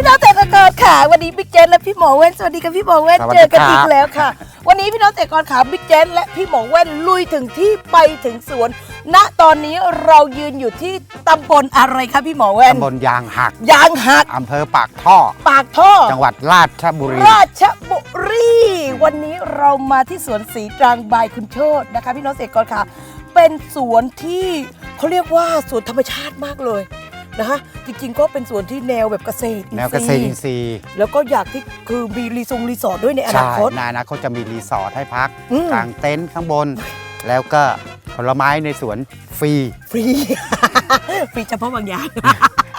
พี่น้องเกษตรกรค่ะวันนี้บิ๊กเจนและพี่หมอเว้นสวัสดีกับพี่หมอเว้นสวัสเจดีอกันครับอีกแล้วค่ะ วันนี้พี่น้องเกษตรกรขาบิ๊กเจนและพี่หมอเว้นลุยถึงที่ไปถึงสวน ณตอนนี้เรายืนอยู่ที่ตำบลอะไรคะพี่หมอเว้นตำบลยางหักยางหักอำเภอปากท่อ ปากท่อ จังหวัดราชบุรีราชบุรีวันนี้เรามาที่สวนสีตรังบายคุณโชตนะคะ พี่น้องเกษตรกรค่ะเป็นสวนที่เขาเรียกว่าสวนธรรมชาติมากเลย นะคะ จริงๆก็เป็นสวนที่แนวแบบเกษตรอิแนวเกษตรอินทรีย์แล้วก็อยากที่คือมีรีสอร์ทรีสอร์ทด้วยในอนาใช่คต ในอนาคตจะมีรีสอร์ทให้พักอืมกางเต็นท์ข้างบน แล้วก็ผลไม้ในสวนฟรี ฟรี ฟรีเฉพาะบางอย่าง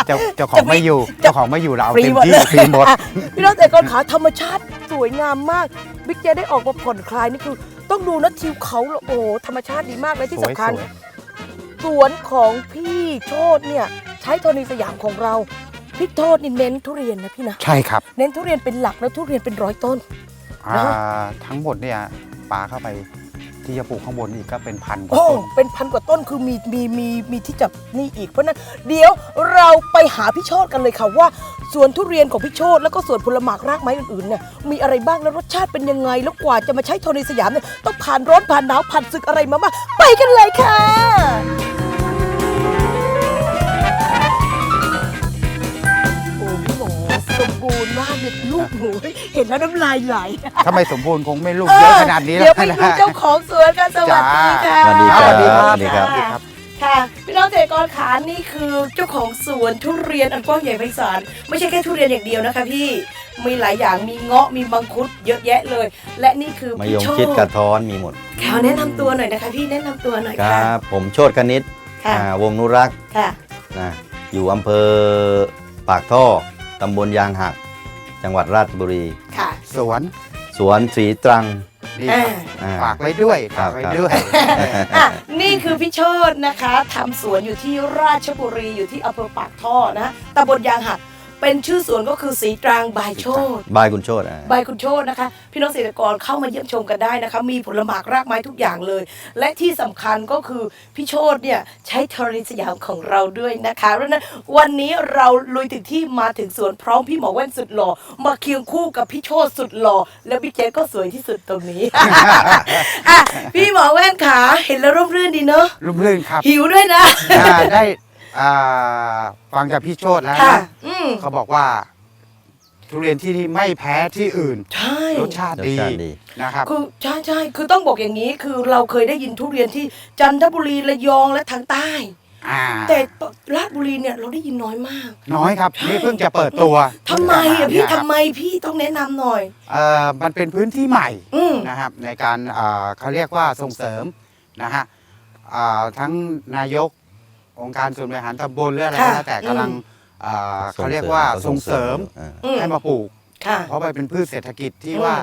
เจ้าเจ้าขอจะงไม่ไม่อยู่จะเจ้าของไม่อยู่เราเอาฟรีเต็มหมดที่เลย ฟรีหมดอะพี่น้องแต่ก่อนขาธรรมชาติสวยงามมาก บิ๊กเจได้ออกมาผ่อนคลายนี่คือ ต้องดูนะทิวเขาโอ้โหธรรมชาติดีมากและที่สวยสำคัญ สวยสวนของพี่โชตเนี่ย ใช้โทนีสยามของเราพี่โทษนี่เน้นทุเรียนนะพี่นะใช่ครับ เน้นทุเรียนเป็นหลักแล้วทุเรียนเป็นร้อยต้น อ่านะฮะทั้งหมดเนี่ยปลาเข้าไปที่จะปลูกข้างบนอีกก็เป็นพันกว่าโอ้ต้นเป็นพันกว่าต้นคือมีมีมีมีที่จับนี่อีกเพราะฉะนั้นเดี๋ยวเราไปหาพี่โชตกันเลยค่ะว่าสวนทุเรียนของพี่โชตแล้วก็สวนผลหมากรากไม้อื่นๆเนี่ยมีอะไรบ้างแล้วรสชาติเป็นยังไง แล้วกว่าจะมาใช้โทนีสยามเนี่ยต้องผ่านร้อนผ่านหนาวผ่านศึกอะไรมาบ้างไปกันเลยค่ะ แล้วน้ำลายไหลถ้าไม่สมบูรณ์คงไม่ลูกเยอะขนาดนี้เดี๋ยวแล้วไปนะดูเจ้าของสวนกันสวัสดีค่ะสวัสดีครับสวัสดีครับสวัสดีครับสวัสดีครับค่ะพี่น้องเกษตรกรขานี่คือเจ้าของสวนทุเรียนอันกว้างใหญ่ไพศาลไม่ใช่แค่ทุเรียนอย่างเดียวนะคะพี่มีหลายอย่างมีเงาะมีมังคุดเยอะแยะเลย และนี่คือมะพี่ยงโชชิดกระตท้อนมีหมดขอแนะนำตัวหน่อยนะคะพี่แนะนำตัวหน่อยคค่ะรับผมโชตกนิษฐ์ค่ะอ่าวงนุรักษ์ค่ะนะอยู่อำเภอปากท่อตำบลยางหัก จังหวัดราชบุรี ค่ะ สวนสวนสีตรังนี่ครับอ่า ฝากไว้ด้วยครัฝาบกไว้ครับด้วย อะนี่คือพี่โชตนะคะทำสวนอยู่ที่ราชบุรีอยู่ที่อำเภอปากท่อนะตำบลยางหัก เป็นชื่อสวนก็คือสีตรังบายโชตบายคุณโชตอ่าใบคุณโชตนะคะ พี่น้องเกษตรกรเข้ามาเยี่ยมชมกันได้นะคะ มีผลหมากรากไม้ทุกอย่างเลย และที่สำคัญก็คือพี่โชตเนี่ยใช้ธรณีสยามของเราด้วยนะคะเพราะฉะนั้นวันนี้เราลุยถึงที่มาถึงสวนพร้อมพี่หมอแว่นสุดหล่อมาเคียงคู่กับพี่โชตสุดหล่อและพี่เจก็สวยที่สุดตรงนี้อะพี่หมอแว่นขาเห็นแล้วร่มรื่นดีเนอะรุ่มรื่นครับหิวด้วยนะอ่าได้ อ่าฟังจากพี่โชตแล้วค่ะ นะอืมเขาบอกว่า ทุเรียนที่นี่ไม่แพ้ที่อื่น ใช่ รสชาติรสดีชาติดี นะครับ คือใช่ใช่คือต้องบอกอย่างนี้คือเราเคยได้ยินทุเรียนที่จันทบุรีระยองและทางใต้ อ่าแต่ราชบุรีเนี่ยเราได้ยินน้อยมากน้อยครับนี่เพิ่งจะเปิดตัวทำไมอะพี่เนี่ยครับทำไมพี่ต้องแนะนำหน่อย เอ่อมันเป็นพื้นที่ใหม่ อืม นะครับในการอ่าเขาเรียกว่าส่งเสริมนะฮะอ่าทั้งนายก องค์การส่วนบริหารตำบลหรืออะไรก็ค่ะแล้วแต่กำลังอืมอ่าเขาเรียกว่าส่งเสริมอ่า อืมให้มาปลูก ค่ะ เพราะมันเป็นพืชเศรษฐกิจที่อืมว่า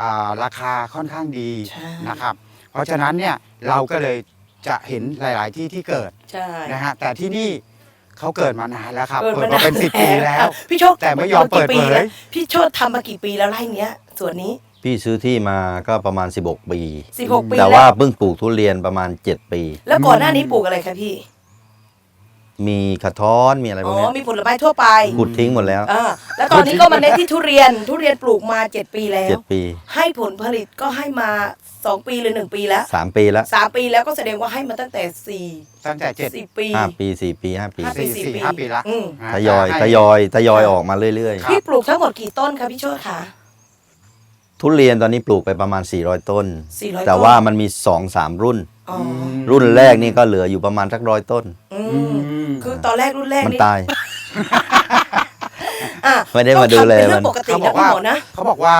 อ่าราคาค่อนข้างดีใช่ นะครับ เพราะฉะนั้นเนี่ยเราก็เลยจะเห็นหลาย ๆ ที่ที่เกิดใช่นะฮะแต่ที่นี่เขาเกิดมานานแล้วครับ เกิดเปิดมามาเป็นสิบปีแล้ว พี่โชคแต่ไม่ยอมเปิดเผยกี่ปีแล้วพี่โชคทำมากี่ปีแล้วไร่เนี้ยส่วนนี้ พี่ซื้อที่มาก็ประมาณ 16 ปี 16 ปีแต่แล้วว่าเพิ่งปลูกทุเรียนประมาณ 7 ปี แล้วก่อนหน้านี้ปลูกอะไรคะพี่ มีกระท้อนมีอะไรพอ๋วกอเนี้ยมีผลไม้ทั่วไปขุดทิ้งหมดแล้วอ่าแล้วตอนนี้ก็มาเน้นที่ทุเรียนทุเรียนปลูกมา7ปีแล้ว7ปีให้ผลผลิตก็ให้มา2ปีหรือ1ปีแล้ว3ปีแล้ว3ปีแล้วก็แสดงว่าให้มาตั้งแต่ตั้งแต่เจ็ด4 4ปี5ปี4ปี5ปี ห้าปีสี่สี่สี่ปีห้าปีละ อืมนะทยอยให้ทยอยทยอยออกมาเรื่อย ครับ พี่ปลูกทั้งหมดกี่ต้นคะพี่โชติคะๆ ทุเรียนตอนนี้ปลูกไปประมาณ 400 ต้น 400แต่ว่ามันมี 2-3 รุ่น อ๋อรุ่นแรกนี่ก็เหลืออยู่ประมาณสักร้อยต้น อือืมมคือตอนแรกรุ่นแรกมันนี่ตาย อะไม่ได้มาดูแลก็ทำเป็นเรื่อมันงปกติเขาบนะอกพี่ว่าหมอนะ เขาบอกว่า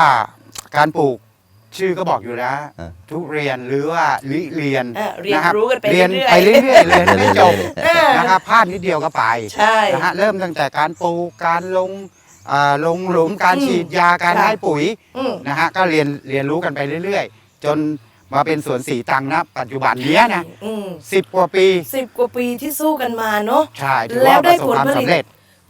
การปลูกชื่อก็บอกอยู่แล้วอ่าทุเรียนหรือว่าลิเรียนอ่าเรียนนะครับรู้กันไปเรียนเรื่อยๆ ไปเรื่อยๆเรียนไม่จบเออนะครับพลาดนิดเดียวก็ไปใช่ นะฮะเริ่มตั้งแต่การปลูกการลง อ่าลงหลุมการอืมฉีดยาการค่ะ ให้ปุ๋ยอืม นะฮะก็เรียนเรียนรู้กันไปเรื่อย ๆ จนมาเป็นสวนสีตังนะปัจจุบันเนี้ยนะอืมสิบกว่าปีสิบกว่าปีที่สู้กันมาเนาะ ใช่ถือแล้ว่าวปได้ระสบความผลผลิต สำเร็จ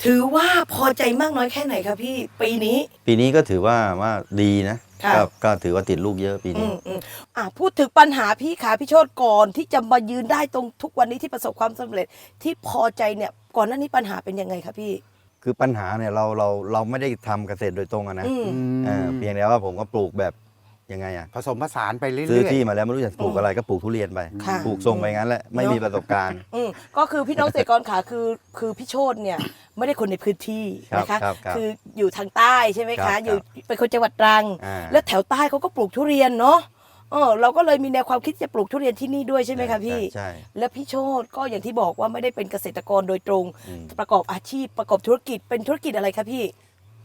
ถือว่าพอใจมากน้อยแค่ไหนคะพี่ ปีนี้ ปีนี้ก็ถือว่าว่าดีนะค่ะ ก็ก็ถือว่าติดลูกเยอะปีอืนี้ มอืมอะพูดถึงปัญหาพี่ขาพี่โชตก่อนที่จะมายืนได้ตรงทุกวันนี้ที่ประสบความสำเร็จ ที่พอใจเนี่ยก่อนหน้านี้ปัญหาเป็นยังไงคะพี่ คือปัญหาเนี่ยเราเราเราไม่ได้ทำเกษตรโดยตรงอะนะอืม เออเพียงแต่ว่าผมก็ปลูกแบบยังไงอะผสมผสานไปเรื่อยๆซื้อที่มาแล้วไม่รู้จะปลูกอะไรก็ปลูกทุเรียนไปค่ะ ปลูกทรงไปงั้นแหละไม่มีประสบการณ์ อืมก็คือพี่น้องเกษตรกรขาคือคือพี่โชตเนี่ยไม่ได้คนในพื้นที่ครับนะคะครับครับออยู่ทางใต้ใช่ไหมครัคะบอยู่เป็นคนจังหวัดตรัง อ่า แล้วแถวใต้เขาก็ปลูกทุเรียนเนาะ เออเราก็เลยมีแนวความคิดจะปลูกทุเรียนที่นี่ด้วยใช่ไหมคะพี่ ใช่ แล้วพี่โชตก็อย่างที่บอกว่าไม่ได้เป็นเกษตรกรโดยตรง อืม ประกอบอาชีพประกอบธุรกิจเป็นธุรกิจอะไรคะพี่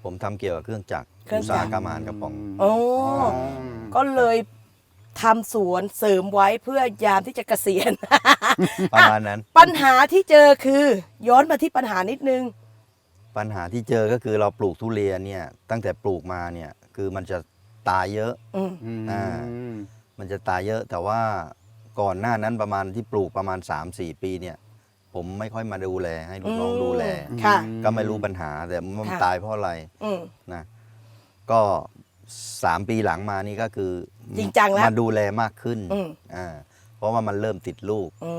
ผมทำเกี่ยวกับเครื่องจักรเครื่องอุตจักรสาหกรรมอาหารกระป๋อง โอ้อ๋อก็เลยทำสวนเสริมไว้เพื่อยามที่จะเกษียณ ประมาณนั้น ปัญหาที่เจอคือ ย้อนมาที่ปัญหานิดนึง ปัญหาที่เจอก็คือเราปลูกทุเรียนเนี่ยตั้งแต่ปลูกมาเนี่ยคือมันจะ ตายเยอะอืมอืมอ่ามันจะตายเยอะแต่ว่าก่อนหน้านั้นประมาณที่ปลูกประมาณ 3-4 ปีเนี่ย ผมไม่ค่อยมาดูแลให้ลูกน้องดูแลอืมค่ะ ก็ไม่รู้ปัญหาแต่มันค่ะ ตายเพราะอะไรอืม นะ ก็สามปีหลังมานี่ก็คือจริงจังแล้วมาดูแลมากขึ้นอืม อ่าเพราะว่ามันเริ่มติดลูก อื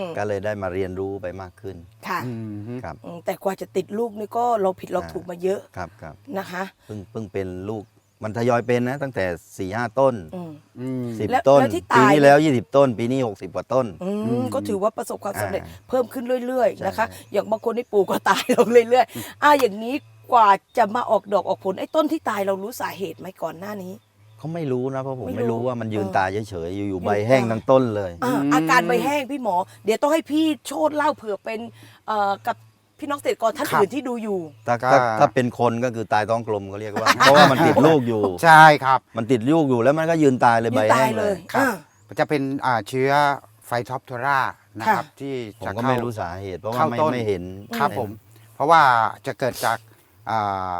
มก็เลยได้มาเรียนรู้ไปมากขึ้นค่ะอืมครับ อืมแต่กว่าจะติดลูกนี่ก็เราผิดเราอ่าถูกมาเยอะครับครับนะคะ เพิ่งเพิ่งเป็นลูก มันทยอยเป็นนะ ตั้งแต่สี่ห้าต้นอืม อืม สิบแล้วต้น แล้วที่ปีตายนี้เนี่ยแล้วยี่สิบต้น ปีนี้หกสิบกว่าต้น อืมก็ถือว่าประสบความสำเร็จอ่าเพิ่มขึ้นเรื่อยๆนะคะ ใช่ อย่างบางคนที่ปลูกก็ตายลงเรื่อยๆอ่าอย่างนี้กว่าจะมาออกดอกออกผลไอ้ต้นที่ตายเรารู้สาเหตุไหมก่อนหน้านี้ เขาไม่รู้นะ เพราะผมไม่ไม่รู้รู้ว่ามันยืนเออตายเฉยๆ อยู่ยืๆนใบแห้งตาย ทั้งต้นเลย อ่าอืม อาการใบแห้งพี่หมอ เดี๋ยวต้องให้พี่โชดเล่าเผื่อเป็นเอ่อกับ พี่น้องเกษตรกรท่านครับ อื่นที่ดูอยู่ ถ้าก็ถ้าถ้าเป็นคนก็คือตายท้องกลมก็เรียกว่า เพราะว่ามันติดลูกอยู่ ใช่ครับ มันติดลูกอยู่แล้วมันก็ยืนตายเลยยืใบนตาแห้ยงเลเลยยอ่า จะเป็นอ่าเชื้อไฟท็อปทรานะครับ ค่ะ ที่ผมจะก็เข้า ไม่รู้สาเหตุเพราะว่าเข้าไม่ต้น ไม่เห็นครับไผม เพราะว่าจะเกิดจากอ่า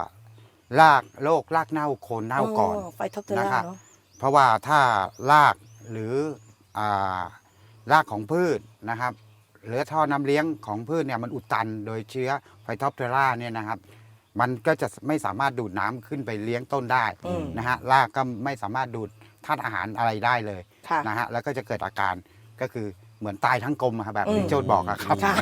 รากโรครากเน่าโคนเน่าก่อน ไฟท็อปเทอนะร่าครับ เนาะ เพราะว่าถ้ารากหรืออ่ารากของพืชนะครับ หรือท่อน้ำเลี้ยงของพืชเนี่ยมันอุดตันโดยเชื้อไฟท็อปเทอร่าเนี่ยนะครับ มันก็จะไม่สามารถดูดน้ำขึ้นไปเลี้ยงต้นได้อืมนะฮะรากก็ไม่สามารถดูดธาตุอาหารอะไรได้เลยค่ะนะฮะแล้วก็จะเกิดอาการก็คือเหมือนตายทั้งกลมอะครับแบบอืมที่โจทย์บอกอะครับค่ะ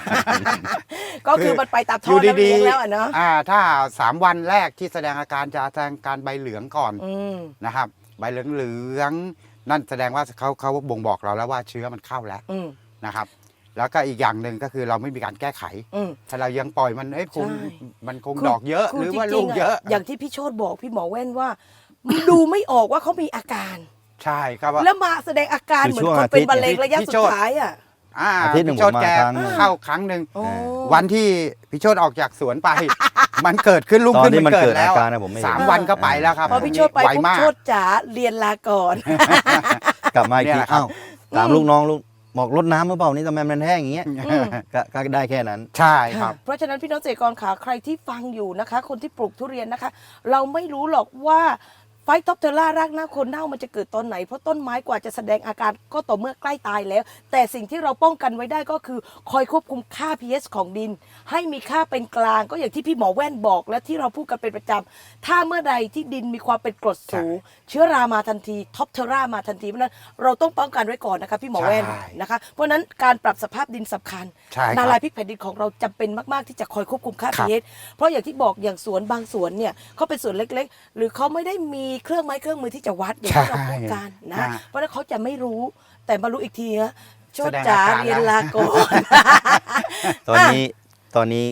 ก็คือมันไปตามอท่อยู่น้ำดีเลี้ยงๆแล้วอะเนาะอ่าถ้าสามวันแรกที่แสดงอาการจะแสดงการใบเหลืองก่อนอืมนะครับ ใบเหลืองเหลืองๆนั่นแสดงว่าเขาเขาบ่งบอกเราแล้วว่าเชื้อมันเข้าแล้วอืมนะครับ แล้วก็อีกอย่างหนึ่งก็คือเราไม่มีการแก้ไข อืม ถ้าเรายังปล่อยมันเอ้ยคงใช่ มันคงคือดอกเยอะ คืหรือว่าจลูงกๆเยอะ อย่างที่พี่โชดบอกพี่หมอแว่นว่า ดูไม่ออกว่าเขามีอาการ ใช่ครับว่า แล้วมาแสดงอาการคือเหมือนช่วงคนเป็นอาทิตย์ มะเร็งระยะพี่สุโชดติท้ายอะ อ่าอาทิตย์หนึ่งพี่โชตผมมาแกครั้งหนึ่ง เข้าครั้งหนึ่ง โอ้ วันที่พี่โชตออกจากสวนไป มันเกิดขึ้นลูกตอนขึ้นที่มันมันเกิเกิดดแล้วอาการนะผมไม่เห็น สามวันก็ไปแล้วครับพอพี่โชดไปไวปุ๊บมาก โชดจ๋าเรียนลาก่อน กลับมาอีกเนี่ทียแหละครับ อ้าวถามลูกน้องลูก บอกรดน้ำหรือเปล่านี่ทำไมมันแห้งอย่างเงี้ยก็ก็ได้แค่นั้น ใช่ครับ เพราะฉะนั้นพี่น้องเกษตรกรขาใครที่ฟังอยู่นะคะ คนที่ปลูกทุเรียนนะคะ เราไม่รู้หรอกว่า ไฟท็อปเทอร่ารากหน้าคนเน่ามันจะเกิดตอนไหน เพราะต้นไม้กว่าจะแสดงอาการก็ต่อเมื่อใกล้ตายแล้ว แต่สิ่งที่เราป้องกันไว้ได้ก็คือ คอยควบคุมค่า pH ของดิน ให้มีค่าเป็นกลางก็อย่างที่พี่หมอแว่นบอก และที่เราพูดกันเป็นประจำถ้าเมื่อใดที่ดินมีความเป็นกรดสูง เชื้อรามาทันทีท็อปเทอร่ามาทันทีเพราะฉะนั้นเราต้องป้องกันไว้ก่อนนะคะพี่หมอแว่นใช่นะคะเพราะฉะนั้นการปรับสภาพดินสำคัญใช่ครับนาลายพริกแผ่นดินของเราจำเป็นมาก ๆ ที่จะคอยควบคุมค่าครับ pH เพราะอย่างที่บอกอย่างสวนบางสวนเนี่ยเขาเป็นสวนเล็ก ๆ หรือเขาไม่ได้มีเครื่องไม้เครื่องมือที่จะวัดอย่างที่เราต้องการนะใช่เพราะฉะนั้นเขาจะไม่รู้แต่มารู้อีกทีนะโชแสดดงจ๋าอาการเรียนแล้วลาก่อนตอนนี้ตอนนี้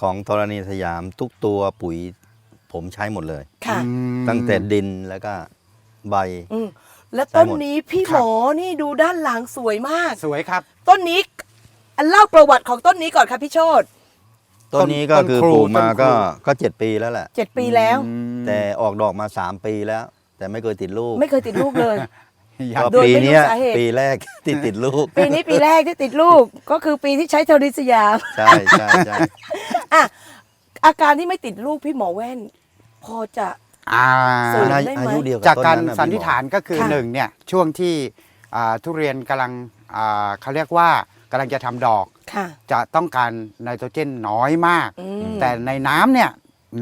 ของธรณีสยามทุกตัวปุ๋ยผมใช้หมดเลยค่ะอืมตั้งแต่ดินแล้วก็ใบอืมแล้วต้นใช่หมดนี้พี่ครัหบมอนี่ดูด้านหลังสวยมาก สวยครับ ต้นนี้อันเล่าประวัติของต้นนี้ก่อนค่ะพี่โชด ต้นนี้ก็ต้นคือครูปลูกมาต้นครูก็ก็เจ็ดปีแล้วแหละเจ็ดปีแล้วอืมแต่ออกดอกมาสามปีแล้ว แต่ไม่เคยติดลูก ไม่เคยติดลูกเลยยังก็โดยปีไม่รู้เนี้ยสาเหตุปีแรกที่ติดลูก ปีนี้ปีแรกที่ติดลูกก็คือปีที่ใช้เทอริสยามใช่ใช่ใช่อะอาการที่ไม่ติดลูกพี่หมอแว่น พอจะอ่าสวยอาได้ไหมอายุเดียวกับจากต้นการนั้นน่ะสันนิษฐานก็คือค่ะหนึ่งเนี่ยช่วงที่อ่าทุเรียนกำลังอ่าเขาเรียกว่ากำลังจะทำดอกค่ะ จะต้องการไนโตรเจนน้อยมากอืมแต่ในน้ำเนี่ย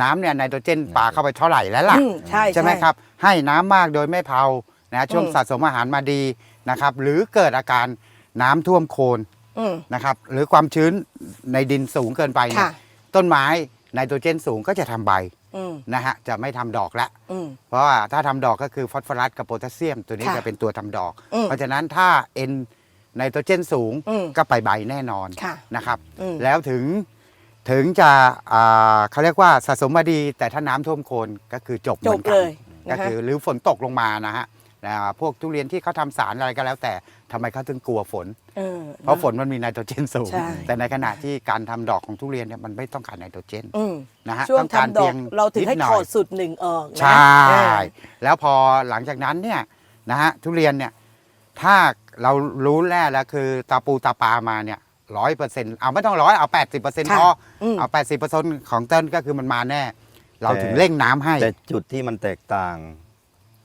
น้ำเนี่ยไนโตรเจนปลาเข้าไปเท่าไหร่แล้วล่ะอืมใช่ไหมครับ ให้น้ำมากโดยไม่เผานะช่วงอืมสะสมอาหารมาดีนะครับ หรือเกิดอาการน้ำท่วมโคนอืมนะครับ หรือความชื้นในดินสูงเกินไปเนี่ยค่ะต้นไม้ไนโตรเจนสูงก็จะทำใบอืมนะฮะจะไม่ทำดอกละอืมเพราะว่าถ้าทำดอกก็คือฟอสฟอรัสกับโพแทสเซียม ตัวนี้ค่ะจะเป็นตัวทำดอกอืมเพราะฉะนั้นถ้าเอ็น ไนโตรเจนสูงอืมก็ไปใบแน่นอนค่ะนะครับ อืม แล้วถึงถึงจะอ่าเขาเรียกว่าสะสมมาดีแต่ถ้าน้ำท่วมโคนก็คือจบหจมืบอนกันเลยก็นะคะ คือหรือฝนตกลงมานะฮะนะพวกทุเรียนที่เขาทำสารอะไรก็แล้ว แต่ทำไมเขาถึงกลัวฝน เออเพราะฝนมันมีไนโตรเจนสูง ใช่ แต่ในขณะที่การทำดอกของทุเรียนเนี่ยมันไม่ต้องการไนโตรเจนอืมนะฮะช่วงต้องการทำดอเพีกยงเราถึงให้นิดหน่ถออยดสุดหนึ่งออกนะใช่ เออ แล้วพอหลังจากนั้นเนี่ยนะฮะทุเรียนเนี่ย ถ้าเรารู้แน่แล้วคือตาปูตาปามาเนี่ยร้อยเปอร์เซ็นต์เอาไม่ต้องร้อยเอาแปดสิบเปอร์เซ็นต์ค่ะพออืมเอาแปดสิบเปอร์เซ็นต์ของต้นก็คือมันมาแน่ เราแต่ถึงเร่งน้ำให้ แต่จุดที่มันแตกต่าง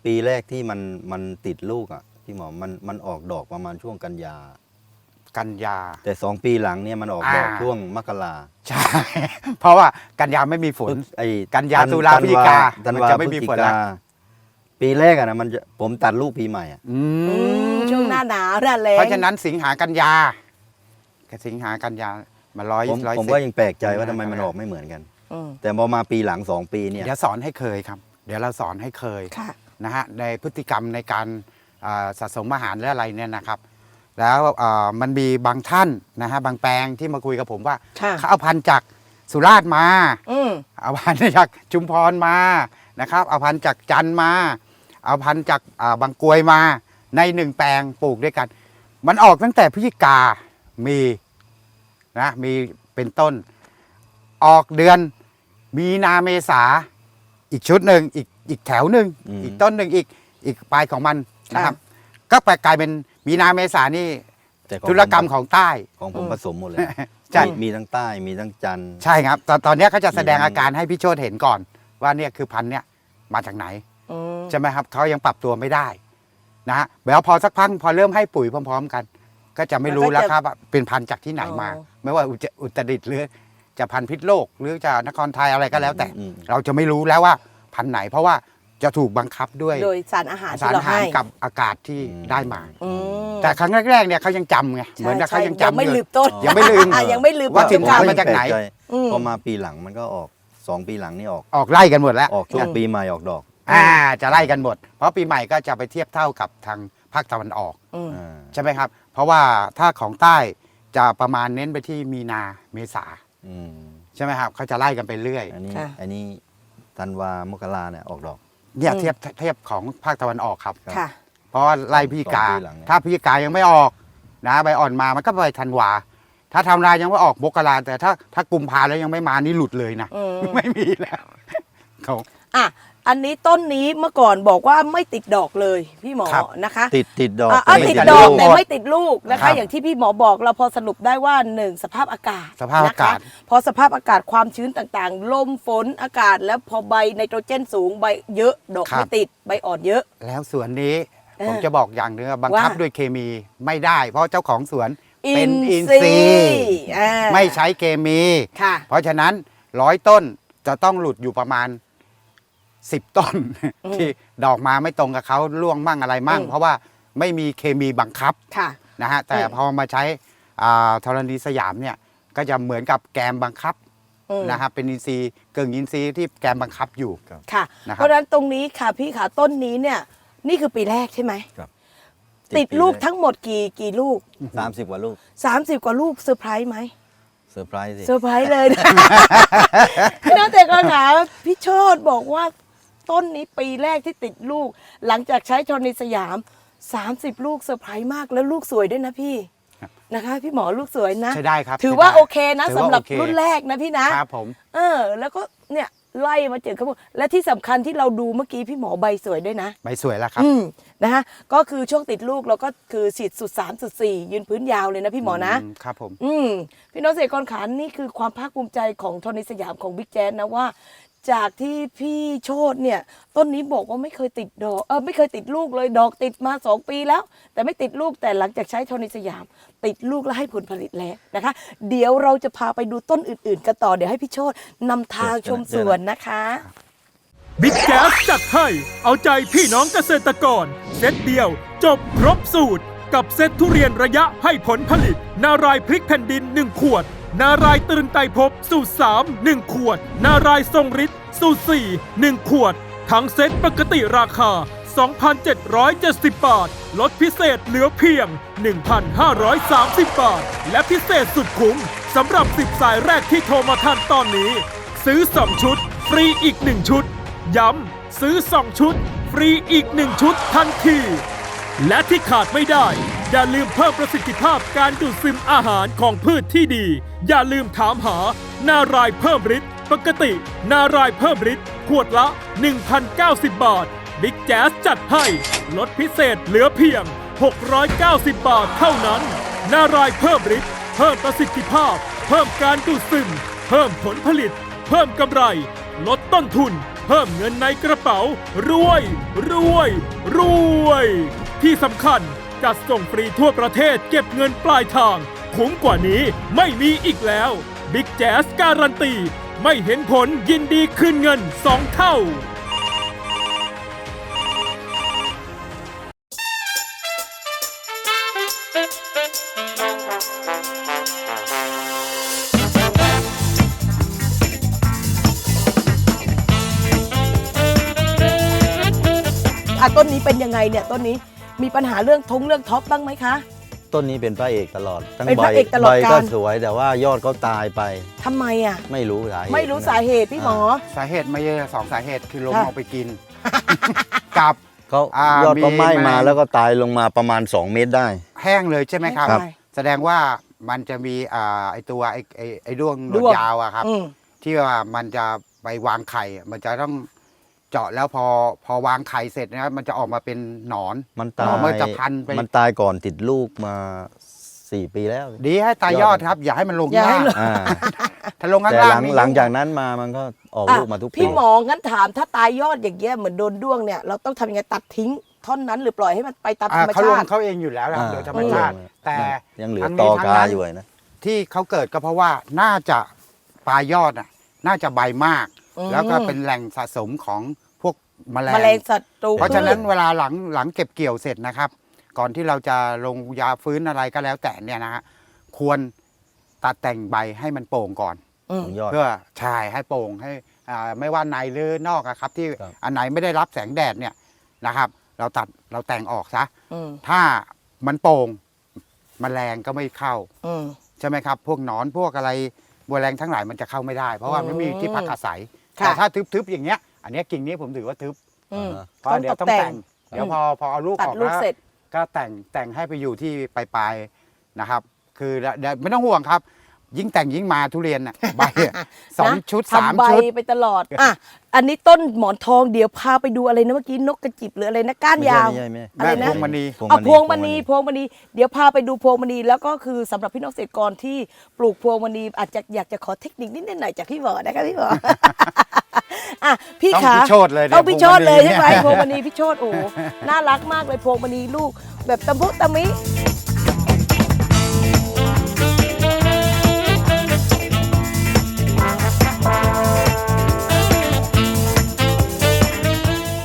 ปีแรกที่มันมันติดลูกอะพี่หมอมันมันออกดอกประมาณช่วงกันยา กันยา แต่สองปีหลังเนี่ยมันออกดอกอ่าช่วงมกราใช่ เพราะว่ากันยาไม่มีฝนไอ้กันยาธัตุลาพฤศจิกาธันมันวาจะไม่มีฝนพฤศจิละกาปีแรกอะนะมันจะผมตัดลูกปีใหม่อะอือืมมช่วง หน้าหนาวหน้าแล้งเพราะฉะนั้นสิงหากันยาสิงหากันยามาร้อยผมร้อยผมสิบก็ยังแปลกใจว่าอืมทำไมมันออกไม่เหมือนกัน อืมแต่พอมาปีหลังสองปีเนี่ย เดี๋ยวสอนให้เคยครับ เดี๋ยวเราสอนให้เคยค่ะ นะฮะในพฤติกรรมในการอ่าสะสมอาหารและอะไรเนี่ยนะครับ แล้วอ่ามันมีบางท่านนะฮะบางแปลงที่มาคุยกับผมว่าค่ะ เขาเอาพันธุ์จากสุราษฎร์มา อืม เอาพันธุ์จากชุมพรมานะครับ เอาพันธุ์จากจันทร์มา เอาพันธุ์จากอ่าบางกรวยมา ในหนึ่งแปลงปลูกด้วยกัน มันออกตั้งแต่พฤศจิกามีนะมีเป็นต้น ออกเดือนมีนาเมษาอีกชุดหนึ่งอีกอีกแถวหนึ่งอืม อีกต้นหนึ่งอีกอีกปลายของมันนะครับ ก็ไปกลายเป็นมีนาเมษานี่แต่ของธุรกรรมของใต้ ของผมอืมผสมหมดเลยใช่ มีมีทั้งใต้มีทั้งจันทร์ ใช่ครับ ตอนตอนเนี้ยเขาจะแสดงมีทั้งอาการให้พี่โชตเห็นก่อน ว่าเนี่ยคือพันธุ์เนี่ยมาจากไหน อืม ใช่ไหมครับเขายังปรับตัวไม่ได้ นะฮะเดี๋ยวพอสักพักพอเริ่มให้ปุ๋ยพร้อม ๆ กัน ก็จะไม่รู้แล้วครับว่าเป็นพันธุ์จากที่ไหนมาไม่ว่าอุจอุตรดิตถ์หรือจะพันธุ์พิษโลก หรือจะนครไทยอะไรก็แล้วแต่ อืม เราจะไม่รู้แล้วว่าพันธุ์ไหน เพราะว่าจะถูกบังคับด้วยโดยสารอาหารสารที่เราอาหารให้กับอากาศที่อืมได้มา อืมแต่ครั้งแรกๆเนี่ยเขายังจำไงเหมือนกับเขายังใช่จำไม่อยู่ลืมต้นยังไม่ลืม อะยังไม่ลืมว่าสินต้ค้านมาจากไหน แปลใจอืม พอมาปีหลังมันก็ออกสองปีหลังนี่ออก ออกไล่กันหมดแล้ว ออกช่วงปีใหม่ออกดอก อ่าจะไล่กันหมด เพราะปีใหม่ก็จะไปเทียบเท่ากับทางภาคตะวันออกอืม อ่าใช่ไหมครับ เพราะว่าถ้าของใต้จะประมาณเน้นไปที่มีนาเมษาอืมใช่ไหมครับเขาจะไล่กันไปเรื่อยอันนี้ค่ะ อันนี้ธันวามกราเนี่ยออกดอก เนี่ยอืมเทียบเทียบของภาคตะวันออกครับ ค่ะ เพราะว่าไล่พฤศจิกา สองปีหลังเนี่ย ถ้าพฤศจิกายังไม่ออกนะใบอ่อนมามันก็ไปธันวา ถ้าทำลายยังไม่ออกมกราแต่ถ้าถ้ากุมภาแล้วยังไม่มานี่หลุดเลยนะ อืม ไม่มีแล้วเขา อะ อันนี้ต้นนี้เมื่อก่อนบอกว่าไม่ติดดอกเลยพี่หมอครับนะคะ ติดติดดอกอะอะไม่ติดติดดอกลูกแต่ไม่ติดลูกนะครัคะ บอย่างที่พี่หมอบอกเราพอสรุปได้ว่าหนึ่งสภาพอากาศสภาพอากาศนะคะพอสภาพอากาศความชื้นต่างๆ ลมฝนอากาศ แล้วพอใบไนโตรเจนสูงใบเยอะดอกไม่ติดใบอ่อนเยอะ แล้วสวนนี้เออผมจะบอกอย่างหนึงว่าบังคับว่า ด้วยเคมีไม่ได้ เพราะเจ้าของสวนเป็นอิอินนทรีทรีย์ย์อ่าไม่ใช้เคมี ค่ะ เพราะฉะนั้นร้อยต้นจะต้องหลุดอยู่ประมาณ สิบต้นอืมที่ดอกมาไม่ตรงกับเขาล่วงมั่งอะไรมั่งอืมเพราะว่าไม่มีเคมีบังคับค่ะ นะฮะแต่อืมพอมาใช้อ่าธรณีสยามเนี่ยก็จะเหมือนกับแกมบังคับอืมนะครับเป็นอินทรีย์เกิงอินทรีย์ที่แกมบังคับอยู่ค่ะ นะครับ เพราะฉะนั้นตรงนี้ค่ะพี่ขาต้นนี้เนี่ย นี่คือปีแรกใช่ไหมติดลูกทั้งหมดกี่กี่ลูก สามสิบกว่าลูก30 กว่าลูกเซอร์ไพรส์ไหมเซอร์ไพรส์สิ เซอร์ไพรส์เลยนะ พี่น้องแต่ก่อนถามพี่โชดบอกว่า ต้นนี้ปีแรกที่ติดลูก หลังจากใช้ชนิสยาม 30 ลูกเซอร์ไพรส์มากแล้วลูกสวยด้วยนะพี่นะคะ พี่หมอลูกสวยนะใช้ได้ครับถือใช้ว่าได้โอเคนะถือสำว่าหรับโอเครุ่นแรกนะพี่นะครับผม เออ แล้วก็เนี่ยไล่มาเจอเขาบอกและที่สำคัญที่เราดูเมื่อกี้พี่หมอใบสวยด้วยนะ ใบสวยแล้วครับ อืมนะคะก็คือช่วงติดลูกเราก็คือฉีดสุดสามสุดสี่ยืนพื้นยาวเลยนะพี่หมอนะ มครับผม อืมพี่น้องเกษตรกรขานี่คือความภาคภูมิใจของโทนิสยามของบิ๊กแจ๊นะว่า จากที่พี่โชดเนี่ย ต้นนี้บอกว่าไม่เคยติดดอกเออไม่เคยติดลูกเลยดอกติดมาสองปีแล้ว แต่ไม่ติดลูกแต่หลังจากใช้โทนิสยาม ติดลูกและให้ผลผลิตแล้วนะคะ เดี๋ยวเราจะพาไปดูต้นอื่นๆกันต่อเดี๋ยวให้พี่โชดนำทางชมสวนนะคะบิ๊กแก๊สจัดให้เอาใจพี่น้องเกษตรกร เซตเดียว จบครบสูตร กับเซตทุเรียนระยะให้ผลผลิต นารายพริกแผ่นดิน 1 ขวด นารายตรึงไตรภพสูตร3 1 ขวด นารายทรงฤทธิ์สูตร4 1 ขวด ทั้งเซ็ตปกติราคา 2,770 บาท ลดพิเศษเหลือเพียง 1,530 บาท และพิเศษสุดคุ้มสำหรับ 10 สายแรกที่โทรมาทันตอนนี้ ซื้อ 2 ชุด ฟรีอีก 1 ชุด ย้ำ ซื้อ 2 ชุด ฟรีอีก 1 ชุดทันที และที่ขาดไม่ได้ อย่าลืมเพิ่มประสิทธิภาพการดูดซึมอาหารของพืชที่ดี อย่าลืมถามหา นารายเพิ่มฤทธิ์ปกติ นารายเพิ่มฤทธิ์ขวดละ 1,090 บาท บิ๊กแจ๊สจัดให้ลดพิเศษเหลือเพียง 690 บาทเท่านั้น นารายเพิ่มฤทธิ์เพิ่มประสิทธิภาพ เพิ่มการดูดซึม เพิ่มผลผลิต เพิ่มกำไร ลดต้นทุน เพิ่มเงินในกระเป๋า รวย รวย รวย ที่สำคัญ จัดส่งฟรีทั่วประเทศเก็บเงินปลายทาง คุ้มกว่านี้ไม่มีอีกแล้วบิ๊กแจ๊สการันตี ไม่เห็นผลยินดีคืนเงิน 2 เท่า อะต้นนี้เป็นยังไงเนี่ยต้นนี้ มีปัญหาเรื่องทงเรื่องท็อปบ้างไหมคะ ต้นนี้เป็นพระเอกตลอดทั้งเป็นใบพระเอกตลอดใบกาลก็สวยแต่ว่ายอดเขาตายไป ทำไมอะ ไม่รู้สาเหตุไม่รู้สาเหตุพี่หมอ สาเหตุไม่ใช่สองสาเหตุคือลมค่ะ เอาไปกิน กับ เขาอ่ายอดก็ไหม้มีแมลงมาแล้วก็ตายลงมาประมาณ 2 เมตรได้ แห้งเลยใช่ไหมครับ ครับ แสดงว่ามันจะมีอ่าไอตัวไอไอไอด้วงหนวด้ดวง ยาวอะครับ อืมที่ว่ามันจะไปวางไข่ มันจะต้อง เจาะแล้วพอพอวางไข่เสร็จนะครับมันจะออกมาเป็นหนอนมันหนตาอนยมันจะพันไปมันตายก่อนติดลูกมา4ปีแล้ว ดีให้ตายยยออดดครับ อย่าให้มันลงอย่าให้ ล่างลงอ่าถ้าลงข้างแต่ล่างหลังนี่หลังจากนั้นมามันก็ออกอะลูกมาทุกปีพี่หมองั้นถามถ้าตายยอดอย่างเงี้ยเหมือนโดนด้วงเนี่ยเราต้องทำยังไงตัดทิ้งท่อนนั้นหรือปล่อยให้มันไปตามธอ่ารรมเขาลชางติ เขาเองอยู่แล้วนะครับอ่าโดยธรรมชาติอืมแต่ยังเหลือทั้งตนี้อทั้งกานั้น อยู่นะ ที่เขาเกิดก็เพราะว่าน่าจะปลายยอดน่ะ น่าจะใบมากอืม แล้วก็เป็นแหล่งสะสมของพวกแมลแมลงงศัตรูเพราะฉะนั้นพืชเวลาหลังหลังเก็บเกี่ยวเสร็จนะครับ ก่อนที่เราจะลงยาฟื้นอะไรก็แล้วแต่เนี่ยนะฮะควรตัดแต่งใบให้มันโป่งก่อน อืมของยอด เพื่อใช่ให้โป่งให้อ่าไม่ว่าในหรือนอกอะครับ ที่ครับ อันไหนไม่ได้รับแสงแดดเนี่ยนะครับ เราตัดเราแต่งออกซะอืม ถ้ามันโป่งมแมลงก็ไม่เข้า อืม ใช่ไหมครับ พวกหนอนพวกอะไรบัวแรงทั้งหลายมันจะเข้าไม่ได้ เพราะว่ามันไม่มีที่พักอาศัยค่ะ แต่ถ้าทึบๆอย่างเงี้ย อันเนี้ยกิ่งนี้ผมถือว่าทึบอืม เพราะเดี๋ยวต้องแต่งเดี๋ยวพอพอเอาลูกตัดออกลูกแล้วเสร็จ ก็แต่งแต่งให้ไปอยู่ที่ปลายๆนะครับ คือเดี๋ยวไม่ต้องห่วงครับ ยิ่งแต่งยิ่งมาทุเรียนน่ะใบอะสองนะชุดทำสามใบชุด ไปตลอด อะ อันนี้ต้นหมอนทองเดี๋ยวพาไปดูอะไรนะเมื่อกี้นกกระจิบหรืออะไรนะก้านไม่ใช่ยาว ไม่ใช่ไม่ใช่อะไรนะพวงมณี เอาพวงมณีพวงมณีเดี๋ยวพาไปดูพวงมณีแล้วก็คือสำหรับพี่น้องเกษตรกรที่ปลูกพวงมณีอาจจะอยากจะขอเทคนิคนิดหน่อยจากพี่หมอนะคะพี่หมอ อะพี่ต้องขาพี่โชติเลยเนี่ยต้องพี่โชดเลยใช่ไหมพพววงงมมณีณีพี่โชดโอ้โหน่ารักมากเลยพวงมณีลูก แบบตะมุตะมิ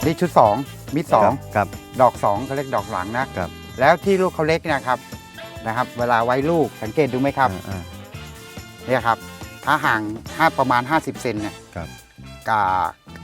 นี่ชุดสองมิดสองครับ ดอกสองเขาเรียกดอกหลังนะครับ แล้วที่ลูกเขาเล็กเนะครับนะครับ เวลาไว้ลูกสังเกตดูไหมครับอ่า เนี่ยครับ ถ้าห่างห้าประมาณ 50 เซนเนี่ยครับกา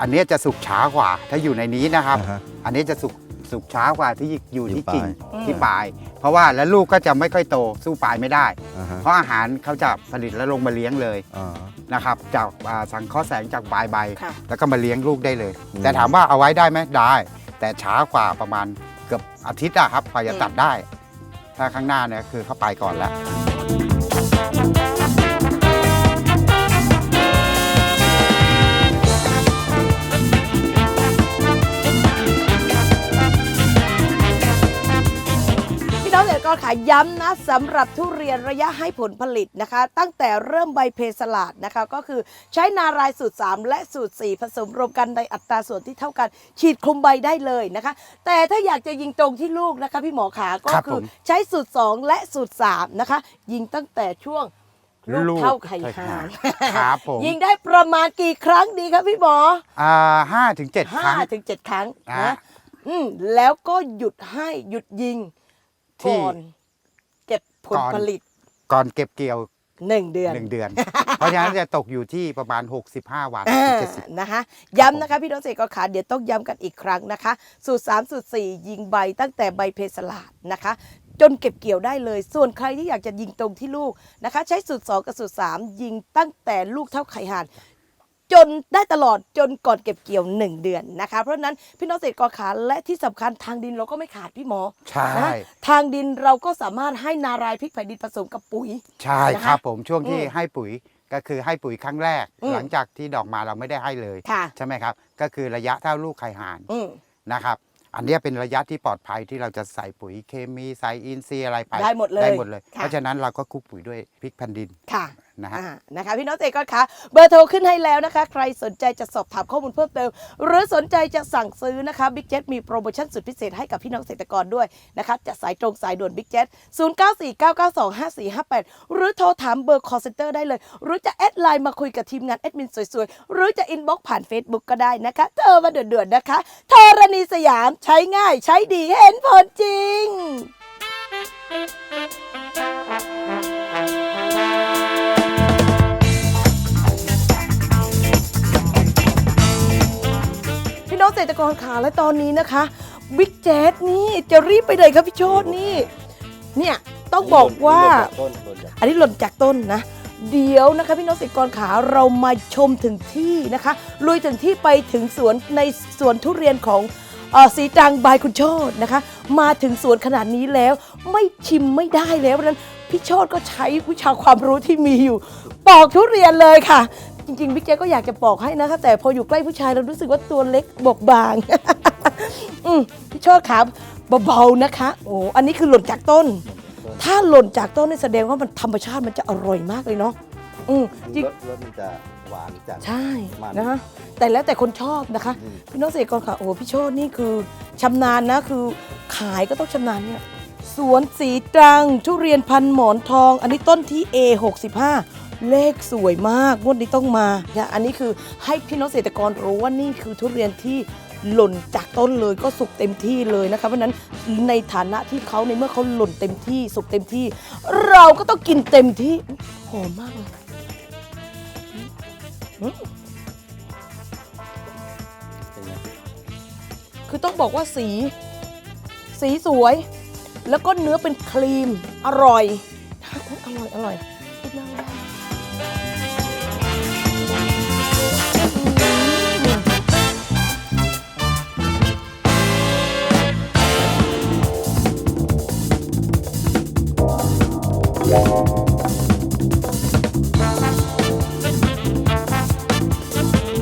อันเนี้ยจะสุกช้ากว่า ถ้าอยู่ในนี้นะครับ อ่าฮะอันนี้จะสุกสุกช้ากว่าที่อยู่ที่ที่ปลาย กิ่งที่ปลายเพ ราะว่าแล้วลูกก็จะไม่ค่อยโตสู้ปลายไม่ได้ อ่าฮะเพราะอาหารเขาจะผลิตแล้วลงมาเลี้ยงเลยอ่า นะครับจากอ่าสังเคราะห์แสงจากปลายใบ ค่ะ แล้วก็มาเลี้ยงลูกได้เลย อืม แต่ถามว่าเอาไว้ได้ไหมได้ แต่ช้ากว่าประมาณเกือบอาทิตย์อะครับกว่าจะอืมตัดได้ ถ้าข้างหน้าเนี่ยคือเข้าไปก่อนแล้ว พี่น้องเกษตรกรขายย้ำนะสำหรับทุเรียนระยะให้ผลผลิตนะคะ ตั้งแต่เริ่มใบเพสลาดนะคะ ก็คือใช้นารายสูตร 3 และสูตร 4 ผสมรวมกันในอัตราส่วนที่เท่ากัน ฉีดคลุมใบได้เลยนะคะ แต่ถ้าอยากจะยิงตรงที่ลูกนะคะ พี่หมอขาก็ครับคือผมใช้สูตร 2 และสูตร 3 นะคะ ยิงตั้งแต่ช่วงลูกเท่าไข่ห่างครับผมยิงได้ประมาณกี่ครั้งดีครับพี่หมออ่าห้าถึงเจ็ดครั้งห้าถึงเจ็ดครั้งอ่านะอืมแล้วก็หยุดให้หยุดยิง ที่ ก่อนเก็บผลก่อน ผลิตก่อนเก็บเกี่ยวหนึ่งเดือนหนึ่งเดือน เพราะฉะนั้นจะตกอยู่ที่ประมาณ 65 วันอ่าถึงเจ็ดสิบ นะคะย้ำนะคะพี่น้องเกษตรกรขาเดี๋ยวต้องย้ำกันอีกครั้งนะคะ สูตร 3 สูตร 4 ยิงใบตั้งแต่ใบเพสลาดนะคะ จนเก็บเกี่ยวได้เลย ส่วนใครที่อยากจะยิงตรงที่ลูกนะคะ ใช้สูตร 2 กับสูตร 3 ยิงตั้งแต่ลูกเท่าไข่ห่าน จนได้ตลอดจนก่อนเก็บเกี่ยว 1 เดือนนะคะ เพราะฉะนั้นพี่น้องเกษตรกรขาและที่สำคัญทางดินเราก็ไม่ขาดพี่หมอใช่นะทางดินเราก็สามารถให้นารายพริกแผ่นดินผสมกับปุ๋ย ใช่ครับผมช่วงที่อืมให้ปุ๋ยก็คือให้ปุ๋ยครั้งแรกอืมหลังจากที่ดอกมาเราไม่ได้ให้เลยค่ะใช่ไหมครับ ก็คือระยะเท่าลูกไข่ห่านอืมนะครับ อันเนี้ยเป็นระยะที่ปลอดภัยที่เราจะใส่ปุ๋ยเคมีใส่อินทรีย์อะไรไปได้หมดเลยได้หมดเลยค่ะเพราะฉะนั้นเราก็คลุกปุ๋ยด้วยพริกแผ่นดินค่ะ นะฮะนะคะพี่น้องเกษตรกรคะเบอร์โทรขึ้นให้แล้วนะคะ ใครสนใจจะสอบถามข้อมูลเพิ่มเติม หรือสนใจจะสั่งซื้อนะคะบิ๊กเจ็ตมีโปรโมชั่นสุดพิเศษให้กับพี่น้องเกษตรกรด้วยนะคะจะสายตรงสายด่วนบิ๊กเจ็ต0949925458หรือโทรถามเบอร์ call center ได้เลย หรือจะแอดไลน์มาคุยกับทีมงานแอดมินสวยๆ หรือจะอินบ็อกผ่าน Facebook ก็ได้นะคะเธอมาเดือดๆนะคะธรณีสยามใช้ง่ายใช้ดีเห็นผลจริงพี่ น้องเกษตรกรขาและตอนนี้นะคะบิ๊กแจ๊ดนี่จะรีบไปไหนครับพี่โชดนี่ เนี่ยต้องบอกว่า อันนี้หล่นจากต้นนะ เดี๋ยวนะคะพี่น้องเกษตรกรขาเรามาชมถึงที่นะคะลุยถึงที่ไปถึงสวนในสวนทุเรียนของเออสีตรังบายคุณโชตนะคะ มาถึงสวนขนาดนี้แล้ว ไม่ชิมไม่ได้แล้วเพราะฉะนั้นพี่โชตก็ใช้วิชาความรู้ที่มีอยู่ ปอกทุเรียนเลยค่ะ จริงๆพี่แจ๊กก็อยากจะปอกให้นะคะแต่พออยู่ใกล้ผู้ชายเรารู้สึกว่าตัวเล็กบอบบาง อืมพี่โชตครับเบาๆนะคะ โอ้อันนี้คือหล่นจากต้น ถ้าหล่นจากต้นนี่แสดงว่ามันธรรมชาติมันจะอร่อยมากเลยเนาะอืมจริง รสรสมันจะหวานจัด ใช่มันนะคะแต่แล้วแต่คนชอบนะคะ อืม พี่น้องเกษตรกรค่ะโอ้โหพี่โชตนี่คือชำนาญนะคือขายก็ต้องชำนาญเนี่ยสวนสีตรัง ทุเรียนพันหมอนทอง อันนี้ต้นที่ A65 เลขสวยมากงวดนี้ต้องมาเนี่ยอันนี้คือให้พี่น้องเกษตรกรรู้ว่านี่คือทุเรียนที่หล่นจากต้นเลยก็สุกเต็มที่เลยนะคะเพราะฉะนั้นในฐานะที่เขาในเมื่อเขาหล่นเต็มที่สุกเต็มที่ เราก็ต้องกินเต็มที่หอมมากเลยคือต้องบอกว่าสี สีสวย แล้วก็เนื้อเป็นครีมอร่อยอร่อยอร่อยพูดเล่าได้